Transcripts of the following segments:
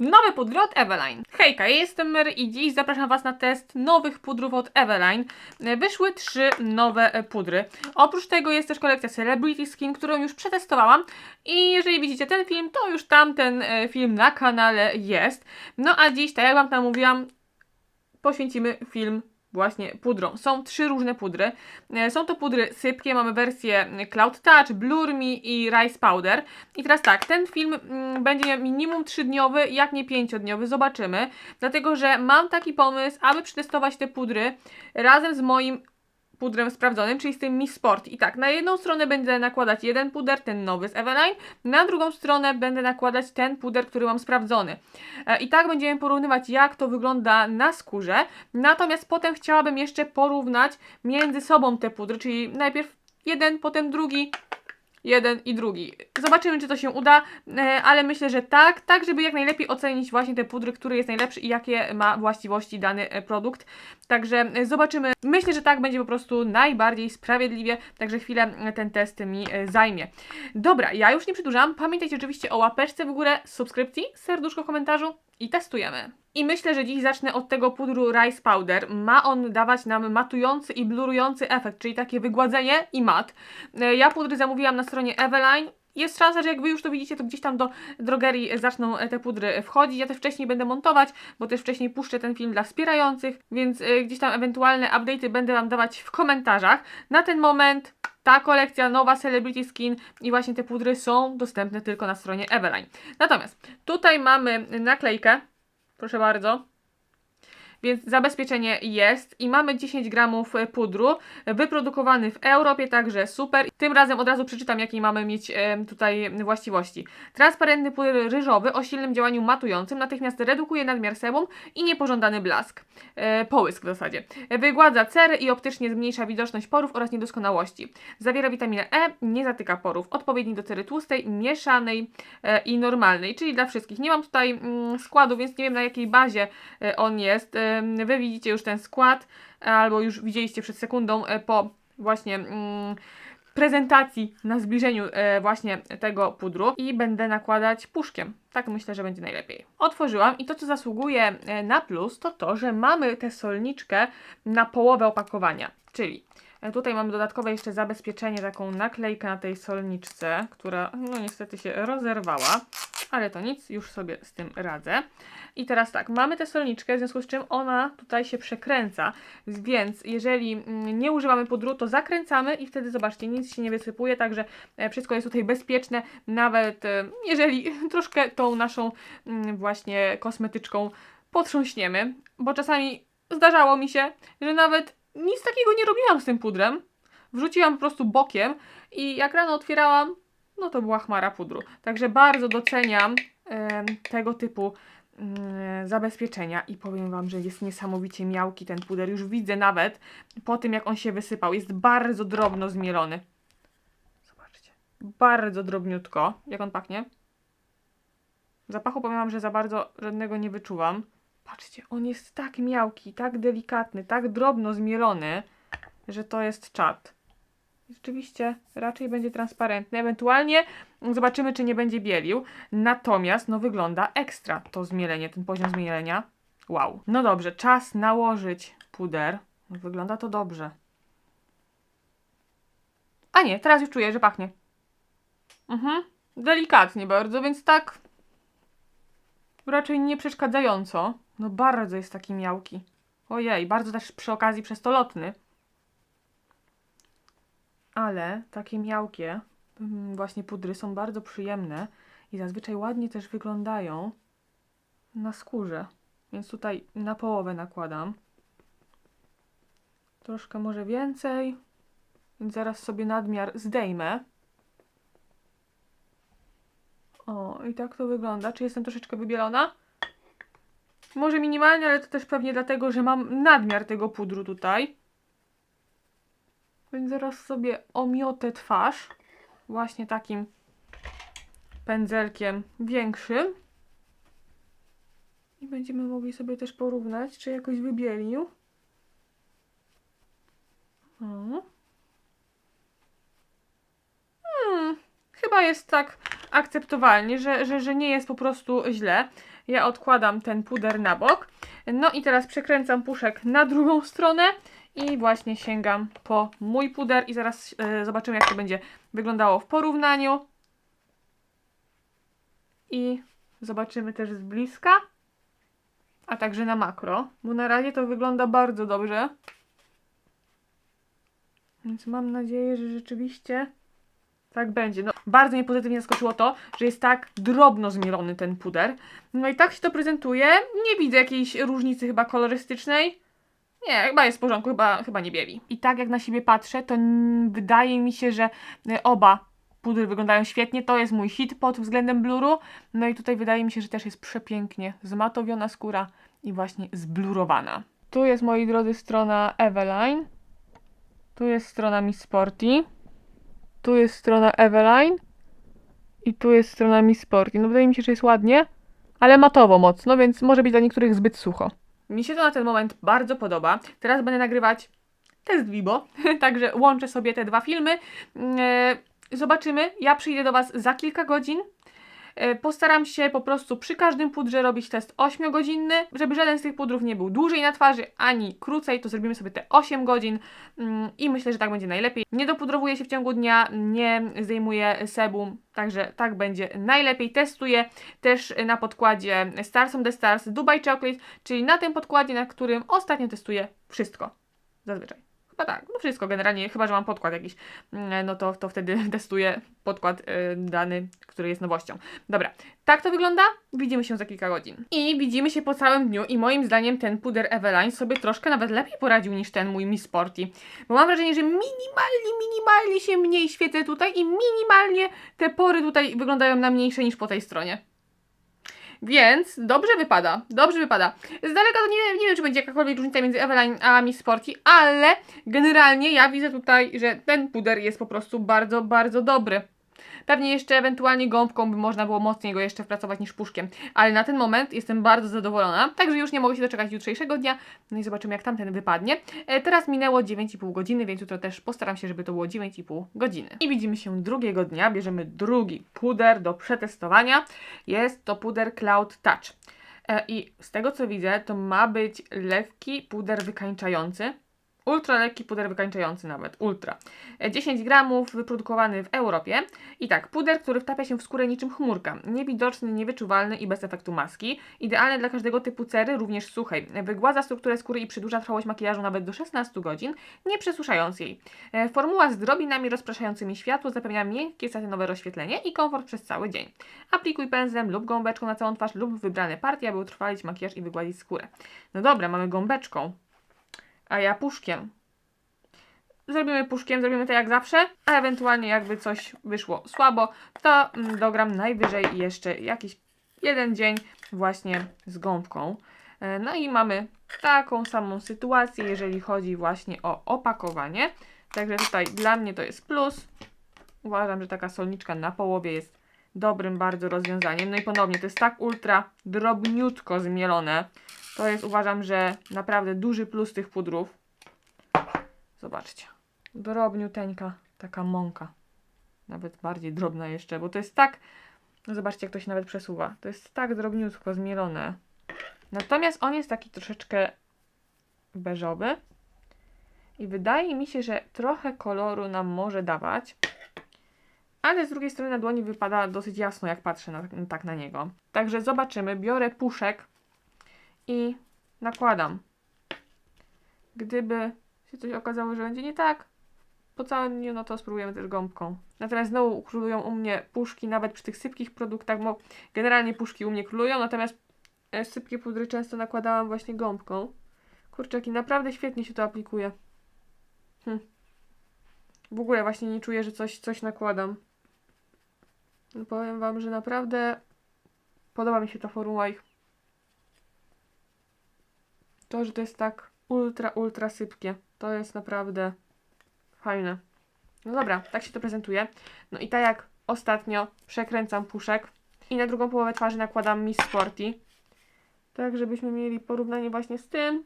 Nowe pudry od Eveline. Hejka, ja jestem Mary i dziś zapraszam Was na test nowych pudrów od Eveline. E, Wyszły trzy nowe e, pudry. Oprócz tego jest też kolekcja Celebrity Skin, którą już przetestowałam i jeżeli widzicie ten film, to już tamten e, film na kanale jest. No a dziś, tak jak Wam tam mówiłam, poświęcimy film właśnie pudrom. Są trzy różne pudry. E, Są to pudry sypkie, mamy wersję Cloud Touch, Blur Me i Rice Powder. I teraz tak, ten film mm, będzie minimum 3-dniowy, jak nie 5-dniowy, zobaczymy. Dlatego, że mam taki pomysł, aby przetestować te pudry razem z moim pudrem sprawdzonym, czyli z tym Miss Sport. I tak, na jedną stronę będę nakładać jeden puder, ten nowy z Eveline, na drugą stronę będę nakładać ten puder, który mam sprawdzony. E, I tak będziemy porównywać, jak to wygląda na skórze. Natomiast potem chciałabym jeszcze porównać między sobą te pudry, czyli najpierw jeden, potem drugi, jeden i drugi. Zobaczymy, czy to się uda, e, ale myślę, że tak, tak, żeby jak najlepiej ocenić właśnie te pudry, który jest najlepszy i jakie ma właściwości dany e, produkt. Także e, zobaczymy. Myślę, że tak będzie po prostu najbardziej sprawiedliwie, także chwilę ten test mi zajmie. Dobra, ja już nie przedłużam. Pamiętajcie oczywiście o łapeczce w górę, subskrypcji, serduszko w komentarzu i testujemy. I myślę, że dziś zacznę od tego pudru Rice Powder. Ma on dawać nam matujący i blurujący efekt, czyli takie wygładzenie i mat. E, Ja pudry zamówiłam na stronie Eveline. Jest szansa, że jak Wy już to widzicie, to gdzieś tam do drogerii zaczną e, te pudry wchodzić. Ja też wcześniej będę montować, bo też wcześniej puszczę ten film dla wspierających, więc e, gdzieś tam ewentualne update'y będę Wam dawać w komentarzach. Na ten moment ta kolekcja, nowa Celebrity Skin i właśnie te pudry są dostępne tylko na stronie Eveline. Natomiast tutaj mamy naklejkę, proszę bardzo. Więc zabezpieczenie jest i mamy 10 gramów e, pudru, e, wyprodukowany w Europie, także super. Tym razem od razu przeczytam, jakie mamy mieć e, tutaj właściwości. Transparentny puder ryżowy o silnym działaniu matującym natychmiast redukuje nadmiar sebum i niepożądany blask, połysk w zasadzie. Wygładza cery i optycznie zmniejsza widoczność porów oraz niedoskonałości. Zawiera witaminę E, nie zatyka porów. Odpowiedni do cery tłustej, mieszanej i normalnej, czyli dla wszystkich. Nie mam tutaj mm, składu, więc nie wiem na jakiej bazie on jest. Wy widzicie już ten skład, albo już widzieliście przed sekundą e, po właśnie mm, prezentacji na zbliżeniu e, właśnie tego pudru i będę nakładać puszkiem. Tak myślę, że będzie najlepiej. Otworzyłam i to, co zasługuje e, na plus, to to, że mamy tę solniczkę na połowę opakowania, czyli Tutaj mamy dodatkowe jeszcze zabezpieczenie, taką naklejkę na tej solniczce, która no niestety się rozerwała, ale to nic, już sobie z tym radzę. I teraz tak, mamy tę solniczkę, w związku z czym ona tutaj się przekręca, więc jeżeli mm, nie używamy pudru, to zakręcamy i wtedy zobaczcie, nic się nie wysypuje, także e, wszystko jest tutaj bezpieczne, nawet e, jeżeli troszkę tą naszą mm, właśnie kosmetyczką potrząśniemy, bo czasami zdarzało mi się, że nawet nic takiego nie robiłam z tym pudrem, wrzuciłam po prostu bokiem i jak rano otwierałam, no to była chmara pudru. Także bardzo doceniam tego typu mm, zabezpieczenia i powiem Wam, że jest niesamowicie miałki ten puder. Już widzę nawet po tym, jak on się wysypał. Jest bardzo drobno zmielony. Zobaczcie. Bardzo drobniutko. Jak on pachnie? Zapachu powiem Wam, że za bardzo żadnego nie wyczuwam. Patrzcie, on jest tak miałki, tak delikatny, tak drobno zmielony, że to jest czat. Rzeczywiście raczej będzie transparentny. Ewentualnie zobaczymy, czy nie będzie bielił. Natomiast no wygląda ekstra to zmielenie, ten poziom zmielenia. Wow. No dobrze, czas nałożyć puder. Wygląda to dobrze. A nie, teraz już czuję, że pachnie. Mhm. Delikatnie bardzo, więc tak raczej nie przeszkadzająco. No bardzo jest taki miałki. Ojej, bardzo też przy okazji przestolotny. Ale takie miałkie mm, właśnie pudry są bardzo przyjemne i zazwyczaj ładnie też wyglądają na skórze. Więc tutaj na połowę nakładam. Troszkę może więcej. Więc zaraz sobie nadmiar zdejmę. O, i tak to wygląda. Czy jestem troszeczkę wybielona? Może minimalnie, ale to też pewnie dlatego, że mam nadmiar tego pudru tutaj. Więc zaraz sobie omiotę twarz właśnie takim pędzelkiem większym. I będziemy mogli sobie też porównać, czy jakoś wybielił. O. Hmm, chyba jest tak akceptowalnie, że, że, że nie jest po prostu źle. Ja odkładam ten puder na bok. No i teraz przekręcam puszek na drugą stronę i właśnie sięgam po mój puder i zaraz e, zobaczymy jak to będzie wyglądało w porównaniu. I zobaczymy też z bliska, a także na makro, bo na razie to wygląda bardzo dobrze. Więc mam nadzieję, że rzeczywiście tak będzie. No, bardzo mnie pozytywnie zaskoczyło to, że jest tak drobno zmielony ten puder. No i tak się to prezentuje. Nie widzę jakiejś różnicy chyba kolorystycznej. Nie, chyba jest w porządku, chyba, chyba nie bieli. I tak jak na siebie patrzę, to wydaje mi się, że y, oba pudry wyglądają świetnie. To jest mój hit pod względem bluru. No i tutaj wydaje mi się, że też jest przepięknie zmatowiona skóra i właśnie zblurowana. Tu jest, moi drodzy, strona Eveline. Tu jest strona Miss Sporty. Tu jest strona Eveline. I tu jest strona Miss Sporty. No wydaje mi się, że jest ładnie, ale matowo mocno, więc może być dla niektórych zbyt sucho. Mi się to na ten moment bardzo podoba. Teraz będę nagrywać test Vibo, także łączę sobie te dwa filmy. E, Zobaczymy. Ja przyjdę do Was za kilka godzin. E, Postaram się po prostu przy każdym pudrze robić test 8-godzinny, żeby żaden z tych pudrów nie był dłużej na twarzy, ani krócej, to zrobimy sobie te 8 godzin mm, i myślę, że tak będzie najlepiej. Nie dopudrowuję się w ciągu dnia, nie zdejmuję sebum, także tak będzie najlepiej. Testuję też na podkładzie Stars on the Stars Dubai Chocolate, czyli na tym podkładzie, na którym ostatnio testuję wszystko. Zazwyczaj. Chyba tak, no wszystko generalnie, chyba że mam podkład jakiś, mm, no to, to wtedy testuję podkład y, dany, który jest nowością. Dobra, tak to wygląda. Widzimy się za kilka godzin. I widzimy się po całym dniu i moim zdaniem ten puder Eveline sobie troszkę nawet lepiej poradził niż ten mój Miss Sporty. Bo mam wrażenie, że minimalnie, minimalnie się mniej świecę tutaj i minimalnie te pory tutaj wyglądają na mniejsze niż po tej stronie. Więc dobrze wypada, dobrze wypada. Z daleka to nie, nie wiem, czy będzie jakakolwiek różnica między Eveline a Miss Sporty, ale generalnie ja widzę tutaj, że ten puder jest po prostu bardzo, bardzo dobry. Pewnie jeszcze ewentualnie gąbką by można było mocniej go jeszcze wpracować niż puszkiem, ale na ten moment jestem bardzo zadowolona, także już nie mogę się doczekać jutrzejszego dnia, no i zobaczymy jak tamten wypadnie. E, teraz minęło 9,5 godziny, więc jutro też postaram się, żeby to było 9,5 godziny. I widzimy się drugiego dnia, bierzemy drugi puder do przetestowania, jest to puder Cloud Touch. E, I z tego co widzę, to ma być lekki puder wykańczający. Ultra lekki puder wykańczający nawet, ultra. E, 10 gramów, wyprodukowany w Europie. I tak, puder, który wtapia się w skórę niczym chmurka. Niewidoczny, niewyczuwalny i bez efektu maski. Idealny dla każdego typu cery, również suchej. Wygładza strukturę skóry i przedłuża trwałość makijażu nawet do 16 godzin, nie przesuszając jej. E, Formuła z drobinami rozpraszającymi światło zapewnia miękkie, satynowe rozświetlenie i komfort przez cały dzień. Aplikuj pędzlem lub gąbeczką na całą twarz lub wybrane partie, aby utrwalić makijaż i wygładzić skórę. No dobra, mamy gąbeczką a ja puszkiem. Zrobimy puszkiem, zrobimy to jak zawsze, a ewentualnie jakby coś wyszło słabo, to mm, dogram najwyżej jeszcze jakiś jeden dzień właśnie z gąbką. E, No i mamy taką samą sytuację, jeżeli chodzi właśnie o opakowanie. Także tutaj dla mnie to jest plus. Uważam, że taka solniczka na połowie jest dobrym bardzo rozwiązaniem. No i ponownie, to jest tak ultra drobniutko zmielone. To jest uważam, że naprawdę duży plus tych pudrów. Zobaczcie. Drobniuteńka taka mąka. Nawet bardziej drobna jeszcze, bo to jest tak... No zobaczcie, jak to się nawet przesuwa. To jest tak drobniutko zmielone. Natomiast on jest taki troszeczkę beżowy. I wydaje mi się, że trochę koloru nam może dawać. Ale z drugiej strony na dłoni wypada dosyć jasno, jak patrzę na, tak na niego. Także zobaczymy. Biorę puszek i nakładam. Gdyby się coś okazało, że będzie nie tak, po całym dniu, no to spróbujemy też gąbką. Natomiast znowu królują u mnie puszki, nawet przy tych sypkich produktach, bo generalnie puszki u mnie królują, natomiast e, sypkie pudry często nakładałam właśnie gąbką. Kurczaki, naprawdę świetnie się to aplikuje. Hm. W ogóle właśnie nie czuję, że coś, coś nakładam. No powiem Wam, że naprawdę podoba mi się ta formuła ich. To, że to jest tak ultra, ultra sypkie. To jest naprawdę fajne. No dobra, tak się to prezentuje. No i tak jak ostatnio przekręcam puszek i na drugą połowę twarzy nakładam Miss Sporty. Tak, żebyśmy mieli porównanie właśnie z tym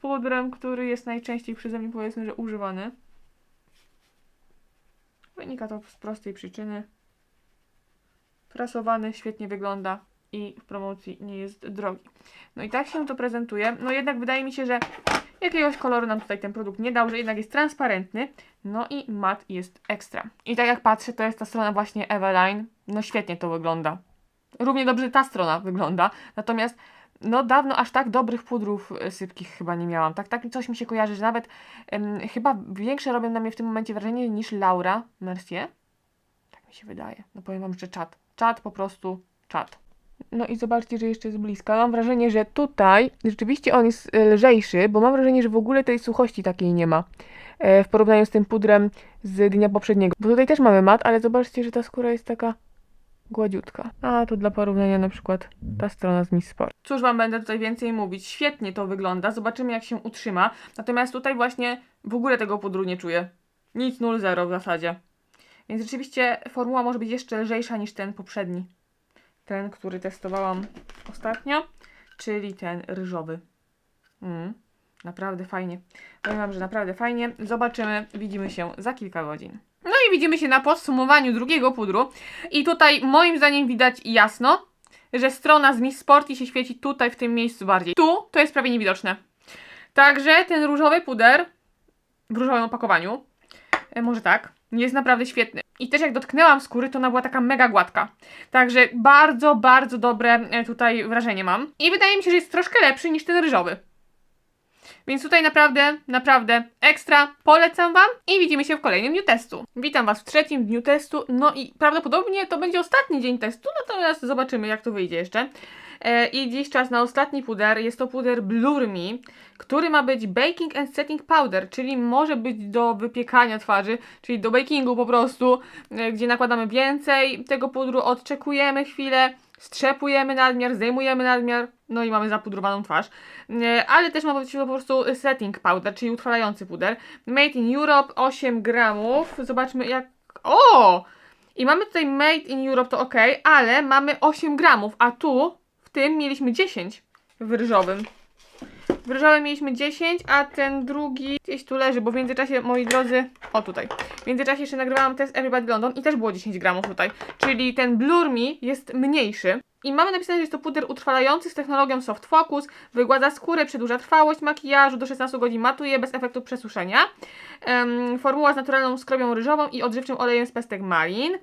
pudrem, który jest najczęściej przeze mnie powiedzmy, że używany. Wynika to z prostej przyczyny. Prasowany świetnie wygląda i w promocji nie jest drogi. No i tak się to prezentuje. No jednak wydaje mi się, że jakiegoś koloru nam tutaj ten produkt nie dał, że jednak jest transparentny. No i mat jest ekstra. I tak jak patrzę, to jest ta strona właśnie Eveline. No świetnie to wygląda. Równie dobrze ta strona wygląda. Natomiast no dawno aż tak dobrych pudrów e, sypkich chyba nie miałam. Tak, tak coś mi się kojarzy, że nawet chyba większe robią na mnie w tym momencie wrażenie niż Laura Mercier. Tak mi się wydaje. No powiem wam, że czat. Czat po prostu czat. No i zobaczcie, że jeszcze jest bliska. Mam wrażenie, że tutaj rzeczywiście on jest e, lżejszy, bo mam wrażenie, że w ogóle tej suchości takiej nie ma e, w porównaniu z tym pudrem z dnia poprzedniego. Bo tutaj też mamy mat, ale zobaczcie, że ta skóra jest taka gładziutka. A to dla porównania na przykład ta strona z Miss Sport. Cóż wam będę tutaj więcej mówić. Świetnie to wygląda. Zobaczymy jak się utrzyma. Natomiast tutaj właśnie w ogóle tego pudru nie czuję. Nic 0 w zasadzie. Więc rzeczywiście formuła może być jeszcze lżejsza niż ten poprzedni. Ten, który testowałam ostatnio, czyli ten ryżowy. Mm, naprawdę fajnie. Powiem wam, że naprawdę fajnie. Zobaczymy, widzimy się za kilka godzin. No i widzimy się na podsumowaniu drugiego pudru. I tutaj moim zdaniem widać jasno, że strona z Miss Sporty się świeci tutaj w tym miejscu bardziej. Tu to jest prawie niewidoczne. Także ten różowy puder w różowym opakowaniu, może tak, jest naprawdę świetny. I też jak dotknęłam skóry, to ona była taka mega gładka. Także bardzo, bardzo dobre e, tutaj wrażenie mam. I wydaje mi się, że jest troszkę lepszy niż ten ryżowy. Więc tutaj naprawdę, naprawdę ekstra. Polecam Wam i widzimy się w kolejnym dniu testu. Witam Was w trzecim dniu testu. No i prawdopodobnie to będzie ostatni dzień testu, natomiast zobaczymy jak to wyjdzie jeszcze. E, I dziś czas na ostatni puder. Jest to puder Blur Me, który ma być baking and setting powder, czyli może być do wypiekania twarzy, czyli do bakingu po prostu, e, gdzie nakładamy więcej tego pudru, odczekujemy chwilę, strzepujemy nadmiar, zdejmujemy nadmiar, no i mamy zapudrowaną twarz. E, Ale też ma być to po prostu setting powder, czyli utrwalający puder. Made in Europe, 8 gramów. Zobaczmy jak... O! I mamy tutaj Made in Europe, to ok, ale mamy 8 gramów, a tu tym mieliśmy 10 w ryżowym. W ryżowym mieliśmy 10, a ten drugi gdzieś tu leży, bo w międzyczasie, moi drodzy, o tutaj, w międzyczasie jeszcze nagrywałam test Everybody London i też było 10 gramów tutaj, czyli ten Blur Me jest mniejszy. I mamy napisane, że jest to puder utrwalający z technologią Soft Focus, wygładza skórę, przedłuża trwałość makijażu, do 16 godzin matuje bez efektu przesuszenia. Em, formuła z naturalną skrobią ryżową i odżywczym olejem z pestek malin.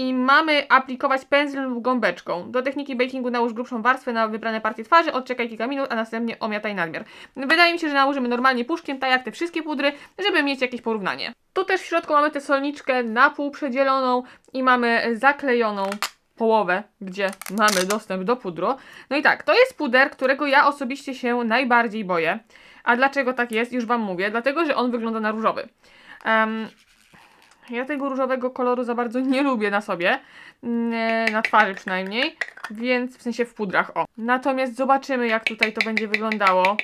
I mamy aplikować pędzlem lub gąbeczką. Do techniki bakingu nałóż grubszą warstwę na wybrane partie twarzy, odczekaj kilka minut, a następnie omiataj nadmiar. Wydaje mi się, że nałożymy normalnie puszkiem, tak jak te wszystkie pudry, żeby mieć jakieś porównanie. Tu też w środku mamy tę solniczkę na pół przedzieloną i mamy zaklejoną połowę, gdzie mamy dostęp do pudru. No i tak, to jest puder, którego ja osobiście się najbardziej boję. A dlaczego tak jest? Już Wam mówię. Dlatego, że on wygląda na różowy. Em, ja tego różowego koloru za bardzo nie lubię na sobie, nie, na twarzy przynajmniej, więc w sensie w pudrach, o. Natomiast zobaczymy, jak tutaj to będzie wyglądało.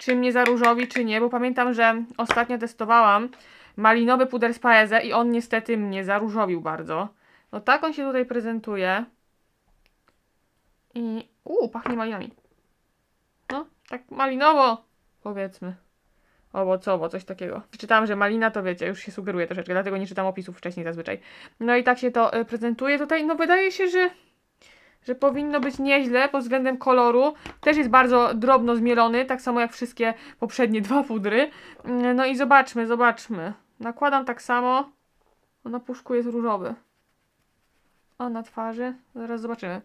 Czy mnie zaróżowi, czy nie, bo pamiętam, że ostatnio testowałam malinowy puder z Paeze i on niestety mnie zaróżowił bardzo. No tak on się tutaj prezentuje. I... Uuu, pachnie malinami. No, tak malinowo, powiedzmy. Owocowo, coś takiego. Czytałam, że malina to wiecie, już się sugeruje troszeczkę, dlatego nie czytam opisów wcześniej zazwyczaj. No i tak się to y, prezentuje tutaj. No wydaje się, że, że powinno być nieźle pod względem koloru. Też jest bardzo drobno zmielony, tak samo jak wszystkie poprzednie dwa pudry. Y, No i zobaczmy, zobaczmy. Nakładam tak samo. Na puszku jest różowy. O, na twarzy. Zaraz zobaczymy.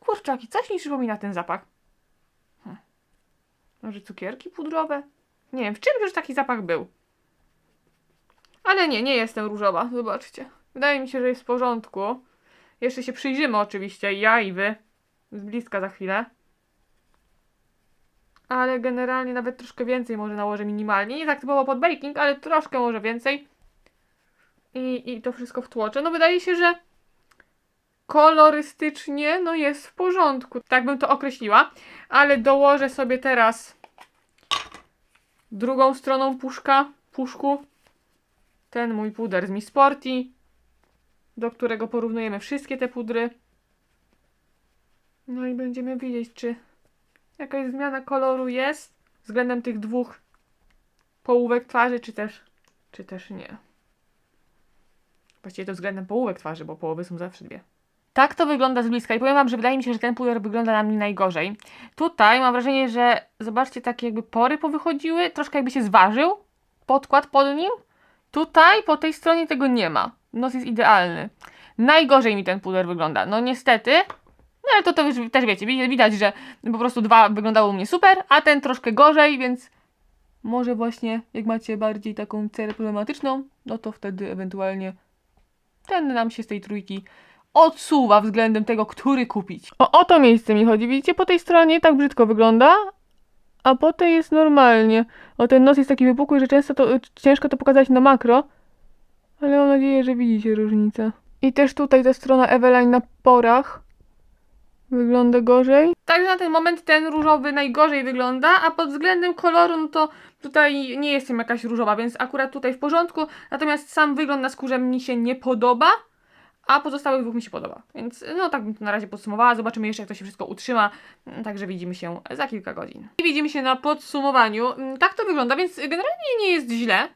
Kurczaki, coś mi przypomina ten zapach. Może cukierki pudrowe? Nie wiem, w czym już taki zapach był. Ale nie, nie jestem różowa, zobaczcie. Wydaje mi się, że jest w porządku. Jeszcze się przyjrzymy oczywiście, ja i wy. Z bliska za chwilę. Ale generalnie nawet troszkę więcej może nałożę minimalnie. Nie tak typowo pod baking, ale troszkę może więcej. I, I to wszystko wtłoczę. No wydaje się, że kolorystycznie no jest w porządku. Tak bym to określiła. Ale dołożę sobie teraz drugą stroną puszka, puszku ten mój puder z Mi Sporty, do którego porównujemy wszystkie te pudry. No i będziemy widzieć, czy jakaś zmiana koloru jest względem tych dwóch połówek twarzy, czy też, czy też nie. Właściwie to względem połówek twarzy, bo połowy są zawsze dwie. Tak to wygląda z bliska i powiem Wam, że wydaje mi się, że ten puder wygląda na mnie najgorzej. Tutaj mam wrażenie, że zobaczcie, takie jakby pory powychodziły, troszkę jakby się zważył podkład pod nim. Tutaj po tej stronie tego nie ma. Nos jest idealny. Najgorzej mi ten puder wygląda. No niestety. No ale to, to już też wiecie, wi- widać, że po prostu dwa wyglądały u mnie super, a ten troszkę gorzej, więc może właśnie jak macie bardziej taką cerę problematyczną, no to wtedy ewentualnie ten nam się z tej trójki odsuwa względem tego, który kupić. O, o to miejsce mi chodzi. Widzicie, po tej stronie tak brzydko wygląda, a po tej jest normalnie. O, ten nos jest taki wypukły, że często to, ciężko to pokazać na makro, ale mam nadzieję, że widzicie różnicę. I też tutaj ta strona Eveline na porach wygląda gorzej. Także na ten moment ten różowy najgorzej wygląda, a pod względem koloru, no to tutaj nie jestem jakaś różowa, więc akurat tutaj w porządku. Natomiast sam wygląd na skórze mi się nie podoba, a pozostałych dwóch mi się podoba. Więc no tak bym to na razie podsumowała. Zobaczymy jeszcze, jak to się wszystko utrzyma. Mm, Także widzimy się za kilka godzin. I widzimy się na podsumowaniu. Mm, Tak to wygląda, więc generalnie nie jest źle.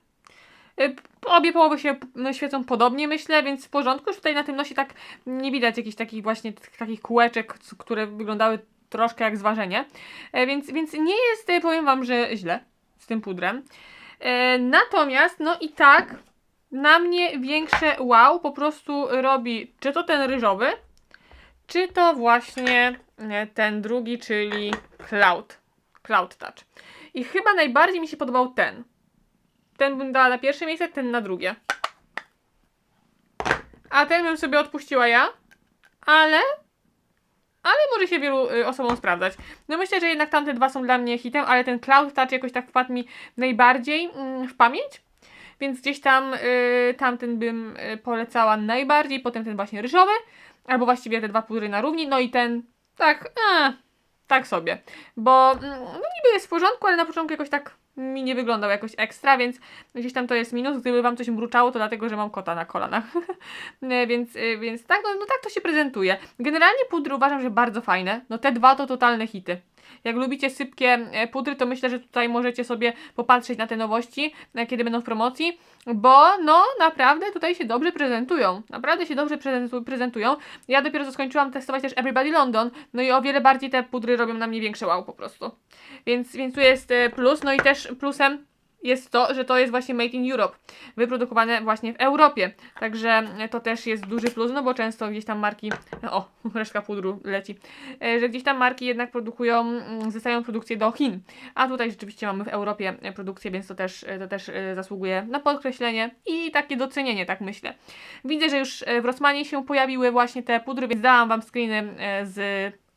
Y, Obie połowy się no, świecą podobnie, myślę, więc w porządku. Już tutaj na tym nosie tak nie widać jakichś takich właśnie takich kółeczek, które wyglądały troszkę jak zważenie. E, Więc, więc nie jest, e, powiem Wam, że źle z tym pudrem. E, Natomiast, no i tak, na mnie większe wow po prostu robi czy to ten ryżowy, czy to właśnie e, ten drugi, czyli Cloud. Cloud Touch. I chyba najbardziej mi się podobał ten. Ten bym dała na pierwsze miejsce, ten na drugie. A ten bym sobie odpuściła ja, ale. Ale może się wielu y, osobom sprawdzać. No myślę, że jednak tamte dwa są dla mnie hitem, ale ten Cloud Touch jakoś tak wpadł mi najbardziej mm, w pamięć. Więc gdzieś tam y, tamten bym y, polecała najbardziej, potem ten właśnie ryżowy, albo właściwie te dwa pudry na równi, no i ten tak, a, tak sobie. Bo mm, no niby jest w porządku, ale na początku jakoś tak mi nie wyglądał jakoś ekstra, więc gdzieś tam to jest minus. Gdyby wam coś mruczało, to dlatego, że mam kota na kolanach. Nie, więc, y, więc tak, no, no tak to się prezentuje. Generalnie pudry uważam, że bardzo fajne. No te dwa to totalne hity. Jak lubicie sypkie e, pudry, to myślę, że tutaj możecie sobie popatrzeć na te nowości, e, kiedy będą w promocji, bo no naprawdę tutaj się dobrze prezentują. Naprawdę się dobrze prezentu- prezentują. Ja dopiero co skończyłam testować też Everybody London, no i o wiele bardziej te pudry robią na mnie większe wow po prostu. Więc, więc tu jest e, plus, no i też plusem jest to, że to jest właśnie made in Europe, wyprodukowane właśnie w Europie. Także to też jest duży plus, no bo często gdzieś tam marki, o, resztka pudru leci, e, że gdzieś tam marki jednak produkują, mm, zlecają produkcję do Chin. A tutaj rzeczywiście mamy w Europie produkcję, więc to też, e, to też e, zasługuje na podkreślenie i takie docenienie, tak myślę. Widzę, że już w Rossmanie się pojawiły właśnie te pudry, więc dałam Wam screeny z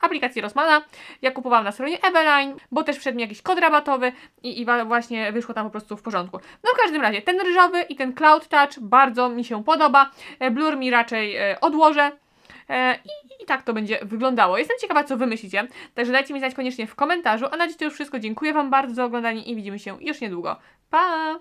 aplikacji Rossmana. Ja kupowałam na stronie Eveline, bo też wszedł mi jakiś kod rabatowy i, i właśnie wyszło tam po prostu w porządku. No w każdym razie, ten ryżowy i ten Cloud Touch bardzo mi się podoba. E, Blur mi raczej e, odłożę. E, I, I tak to będzie wyglądało. Jestem ciekawa, co wy myślicie. Także dajcie mi znać koniecznie w komentarzu. A na dziś to już wszystko. Dziękuję Wam bardzo za oglądanie i widzimy się już niedługo. Pa!